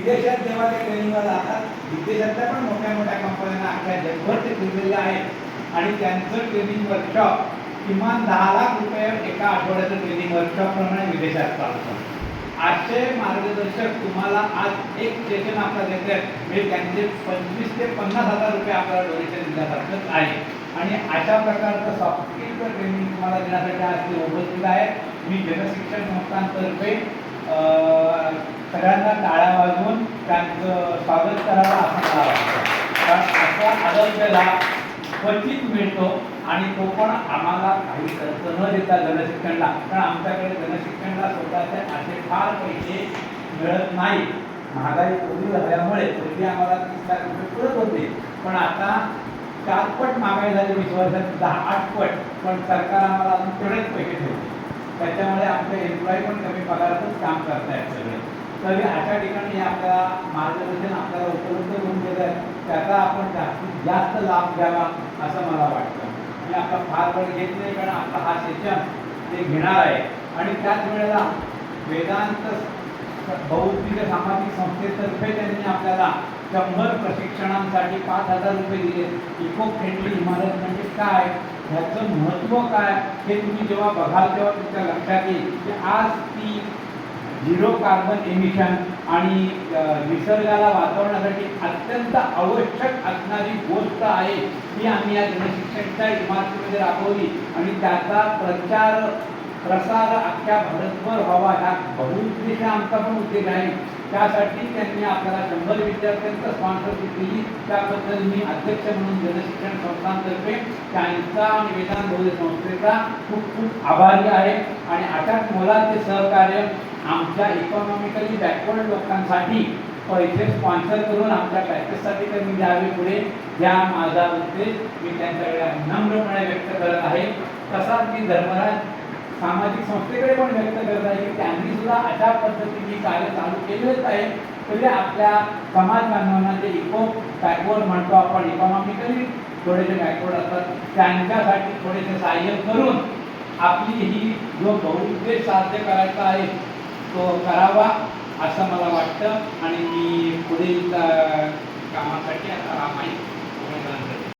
विदेशात जेव्हा ते ट्रेनिंगला जातात विदेशातल्या पण मोठ्या मोठ्या कंपन्यांना अख्ख्या जगभर ते फिरलेले आहेत. आणि त्यांचं ट्रेनिंग वर्कशॉप किमान दहा लाख रुपये एका आठवड्याचं ट्रेनिंग वर्कशॉप प्रमाणे विदेशात चालतं. असे मार्गदर्शक तुम्हाला आज एक सेशन आपला देत आहेत. म्हणजे त्यांचे पंचवीस ते पन्नास हजार रुपये आपल्याला डोनेशन दिल्यासारखंच आहे. आणि अशा प्रकारचं सॉफ्ट स्किलचं ट्रेनिंग तुम्हाला देण्यासाठी आज ते उपस्थित आहे. मी जनशिक्षण संस्थांतर्फे अं, सगळ्यांना टाळ्या वाजवून त्यांचं स्वागत करायला असं मला वाटतं कारण असा आरोग्य क्वचित मिळतो आणि तो पण आम्हाला काही खर्च न देता जनशिक्षणला कारण आमच्याकडे जनशिक्षणला स्वतःचे असे फार पैसे मिळत नाही. महागाई पूर्वी झाल्यामुळे पूर्वी आम्हाला तीस लाख रुपये पुरत होते. पण आता चारपट महागाई झाली वीस वर्षात दहा आठ पट. पण सरकार आम्हाला अजून तेवढेच पैसे ठेवते त्याच्यामुळे आमचे एम्प्लॉई पण कमी पगारातच काम करतायत सगळे. तरी अशा ठिकाणी आपल्या मार्गदर्शन आपल्याला उपलब्ध करून दिलं आहे त्याचा आपण जास्तीत जास्त लाभ घ्यावा असं मला वाटतं. मी आपला फार वेळ घेत नाही कारण आपला हा सेशन ते घेणार आहे. आणि त्याच वेळेला वेदांत बौद्धिक सामाजिक संस्थेतर्फे त्यांनी आपल्याला शंभर प्रशिक्षणांसाठी पाच हजार रुपये दिले. इको फ्रेंडली इमारत म्हणजे काय? ह्याचं महत्त्व काय? हे तुम्ही जेव्हा बघाल तेव्हा तुमच्या लक्षात येईल की आज ती झिरो कार्बन एमिशन आणि निसर्गाला वाचवण्यासाठी अत्यंत आवश्यक असणारी गोष्ट आहे ती आम्ही या जनशिक्षणच्या इमारतीमध्ये राबवली. आणि त्याचा प्रचार प्रसार अख्ख्या भारतभर व्हावा ह्या बहुउद्देश आमचा पण उद्देश आहे. त्यासाठी त्यांनी आपल्याला शंभर विद्यार्थ्यांचं स्पॉन्सरशिप दिली. त्याबद्दल मी अध्यक्ष म्हणून जनशिक्षण संस्थांतर्फे त्यांचा आणि वेदांत बौद्ध संस्थेचा खूप खूप आभारी आहे. आणि अशाच मोलाचे सहकार्य आमच्या इकॉनॉमिकली बॅकवर्ड लोकांसाठी पैसे स्पॉन्सर करून आमच्या पॅकेजसाठी त्यांनी द्यावे पुढे. या माझा उद्देश. मी त्यांच्याकडे नम्रपणे व्यक्त करत आहे. तसाच मी धर्मराज सामाजिक संस्थेकडे पण व्यक्त करत आहे की त्यांनी सुद्धा अशा पद्धतीने कार्य चालू केलेच आहे. म्हणजे आपल्या समाज बांधवांना जे इको बॅकवर्ड म्हणतो आपण इकॉनॉमिकली थोडेसे बॅकवर्ड असतात त्यांच्यासाठी थोडेसे सहाय्य करून आपली ही जो बहुउद्देश साध्य करायचा आहे तो करावा असं मला वाटतं. आणि मी पुढील कामासाठी आता हा माहीत